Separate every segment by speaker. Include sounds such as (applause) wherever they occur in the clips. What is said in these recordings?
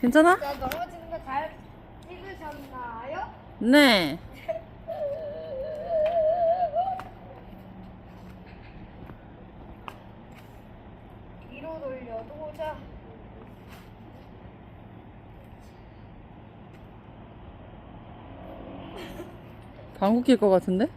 Speaker 1: 괜찮아?
Speaker 2: 자, 넘어지는 거 잘 찍으셨나요?
Speaker 1: 네.
Speaker 2: 뒤로 돌려도 자.
Speaker 1: 방구 낄것 같은데?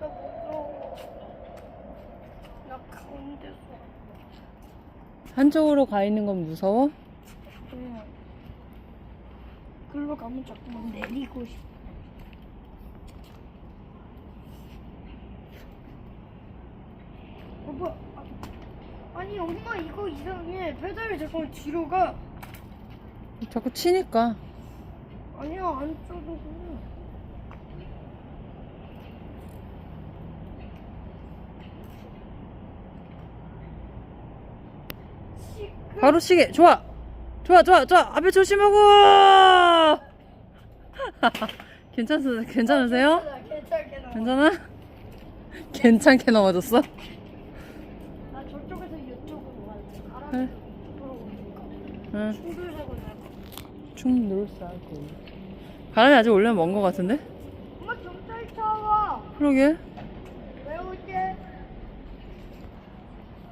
Speaker 2: 나 무서워. 나 가운데서.
Speaker 1: 한쪽으로 가 있는 건 무서워?
Speaker 2: 응. 글로 가면 자꾸만 내리고 싶어. 오빠, 아, 아니 엄마 이거 이상해. 페달이 자꾸 뒤로 가.
Speaker 1: 자꾸 치니까.
Speaker 2: 아니야 안쪽으로. 시끄.
Speaker 1: 바로 시계. 좋아. 좋아, 좋아, 좋아. 앞에 조심하고. (laughs) 괜찮으세요? 괜찮으세요?
Speaker 2: 괜찮게 나와.
Speaker 1: 괜찮아? 괜찮게 넘어졌어?
Speaker 2: 나 저쪽에서 이쪽으로 와야지.
Speaker 1: 응.
Speaker 2: 바람이 불어오니까.
Speaker 1: 응.
Speaker 2: 충돌 사고 날까.
Speaker 1: 충 놀싸고. 바람이 아직 올려면 먼 것 같은데?
Speaker 2: 엄마 경찰차 와.
Speaker 1: 그러게.
Speaker 2: 왜 오지?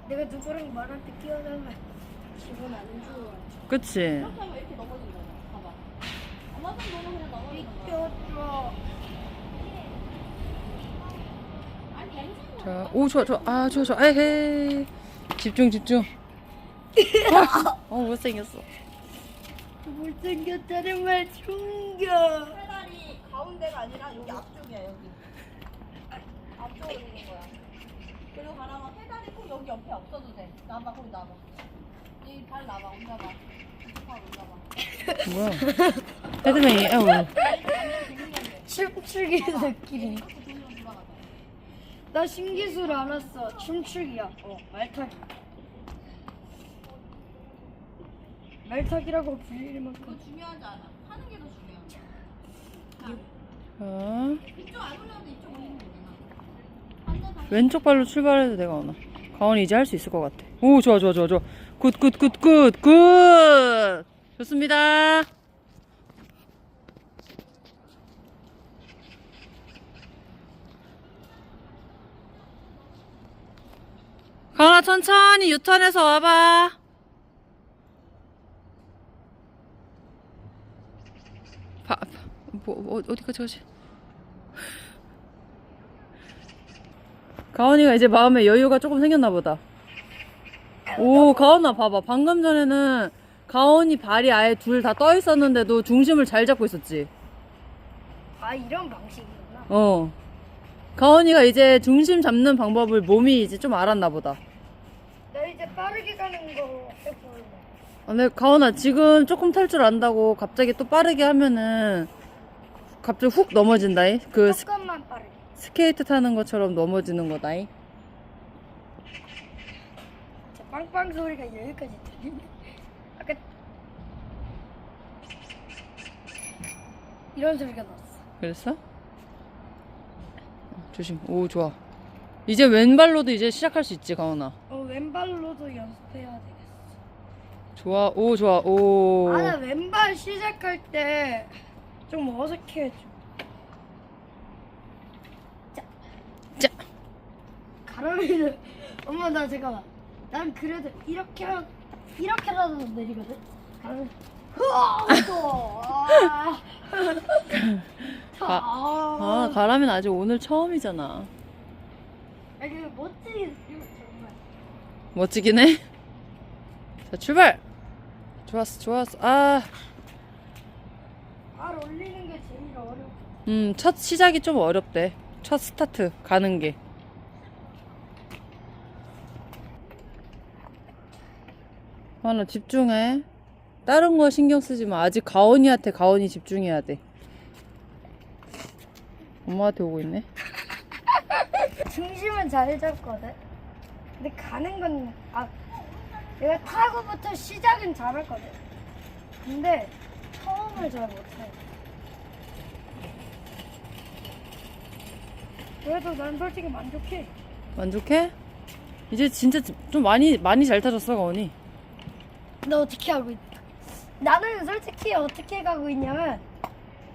Speaker 2: 내가 누구랑 말할 때 끼어들면 기분 안 좋아.
Speaker 1: 그치?
Speaker 3: 이렇게 하면 이렇게 넘어진다. 봐봐. 엄마 좀 너무 그냥 넘어지는 거야.
Speaker 2: 비켜줘.
Speaker 3: 아니 괜찮아.
Speaker 1: 자, 오, 좋아, 좋아. 아, 좋아, 좋아. 에헤이. 집중, 집중. (laughs) 어, 못생겼어.
Speaker 2: 못생겼다는 말 충격.
Speaker 3: 페달이 가운데가 아니라 여기 앞쪽이야 여기. 앞쪽으로 있는 거야. 그리고 꼭 여기 옆에 없어도 돼. 나봐 거기 나봐. 이발 나봐 올려봐.
Speaker 1: 뭐야? (laughs) 헤드뱅이, 에우.
Speaker 2: 춤추기.
Speaker 3: 자꾸 돌아가자.
Speaker 2: 나 신기술 알았어. 춤추기야. 어, 말타기. 말타기라고 불릴 만큼.
Speaker 3: 그거 중요하지 않아. 하는 게 더 중요해. 자,
Speaker 1: 자,
Speaker 3: 이쪽 안 올렸는데 이쪽 올리면 되잖아. 완전
Speaker 1: 왼쪽 발로 출발해도 내가 오나. 가온이 이제 할 수 있을 것 같아. 오, 좋아, 좋아, 좋아, 좋아. 굿, 굿, 굿, 굿, 굿! 좋습니다. 가온아, 천천히 유턴해서 와봐. 바, 바, 뭐, 어, 어디까지 가지? 가온이가 이제 마음에 여유가 조금 생겼나 보다. 오, 가온아, 봐봐. 방금 전에는 가온이 발이 아예 둘 다 떠 있었는데도 중심을 잘 잡고 있었지.
Speaker 2: 아, 이런 방식이구나.
Speaker 1: 어. 가온이가 이제 중심 잡는 방법을 몸이 이제 좀 알았나 보다.
Speaker 2: 나 이제 빠르게 가는 거 해볼래.
Speaker 1: 아, 근데 가온아, 지금 조금 탈 줄 안다고 갑자기 또 빠르게 하면은 갑자기 훅 넘어진다이. 그 스,
Speaker 2: 조금만 빠르게.
Speaker 1: 스케이트 타는 것처럼 넘어지는 거다이.
Speaker 2: 자, 빵빵 소리가 여기까지 들리네. 아까 이런 소리가 났어.
Speaker 1: 그랬어? 어, 조심. 오, 좋아. 이제 왼발로도 이제 시작할 수 있지, 가온아.
Speaker 2: 어, 왼발로도 연습해야 되겠어.
Speaker 1: 좋아, 오, 좋아, 오.
Speaker 2: 아, 나 왼발 시작할 때 좀 어색해 좀. 자,
Speaker 1: 자.
Speaker 2: 가람이는 (laughs) 엄마 나 잠깐만. 난 그래도 이렇게 하- 이렇게라도 내리거든. 아.
Speaker 1: 가-
Speaker 2: 아,
Speaker 1: 아, 가라면 아직 오늘 처음이잖아.
Speaker 2: 아, 그 멋지게 정말.
Speaker 1: 멋지긴 해. 자, 출발! 좋았어, 좋았어. 아,
Speaker 2: 발 올리는 게 제일 어려워.
Speaker 1: 음, 첫 시작이 좀 어렵대. 첫 스타트, 가는 게. 하나 집중해. 다른 거 신경 쓰지 마. 아직 가온이한테 가온이 집중해야 돼. 엄마한테 오고 있네. (laughs)
Speaker 2: 중심은 잘 잡거든. 근데 가는 건, 아, 내가 타고부터 시작은 잘하거든. 근데 처음을 잘 못해. 그래도 난 솔직히 만족해.
Speaker 1: 만족해? 이제 진짜 좀 많이 많이 잘 타줬어 가온이.
Speaker 2: 너 어떻게 하고 있다? 나는 솔직히 어떻게 가고 있냐면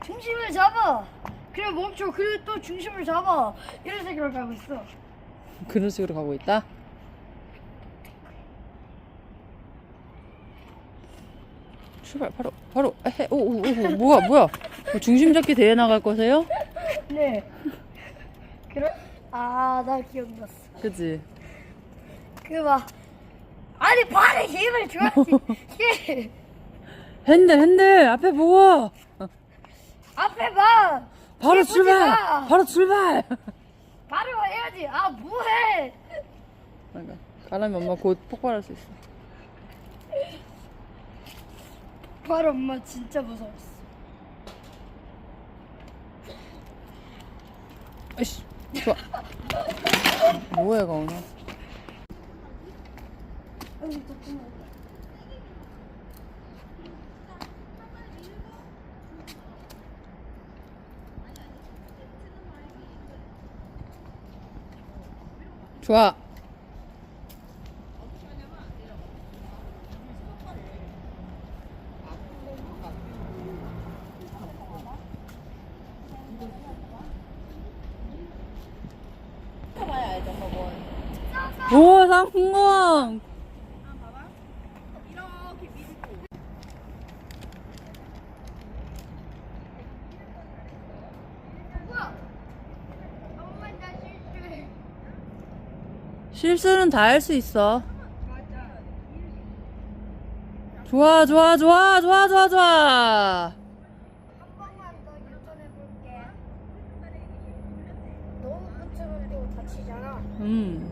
Speaker 2: 중심을 잡아. 그래 멈춰. 그리고 또 중심을 잡아. 이런 식으로 가고 있어.
Speaker 1: 그런 식으로 가고 있다. 출발 바로 바로 해 오 오 오 뭐야 뭐야 뭐 중심 잡기 대회 나갈 거세요?
Speaker 2: 네. 그래? 아, 나 기억났어.
Speaker 1: 그지?
Speaker 2: 그 막 아니 발에 힘을 줘야지. 힘. (laughs)
Speaker 1: 핸들 핸들 앞에 보고
Speaker 2: 앞에 봐.
Speaker 1: 바로 출발
Speaker 2: 마.
Speaker 1: 바로 출발.
Speaker 2: 바로 해야지. 아 뭐해?
Speaker 1: 그러니까 가람이 엄마 곧 폭발할 수 있어.
Speaker 2: 바로 엄마 진짜 무서웠어.
Speaker 1: 아이씨 좋아. 뭐야 가온아? 좋
Speaker 3: 조금씩 조금. 좋아.
Speaker 1: 오, 성공! 실수는 다 할 수 있어. 좋아 좋아 좋아 좋아 좋아
Speaker 2: 좋아.
Speaker 1: 음.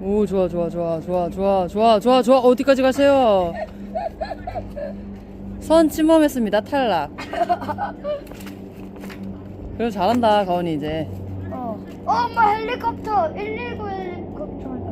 Speaker 1: 오 좋아 좋아 좋아 좋아 좋아 좋아 좋아 좋아 어디까지 가세요? 선 침범했습니다 탈락. 그래도 잘한다 가온이 이제.
Speaker 2: 어. 어 엄마 헬리콥터. 119 헬리콥터.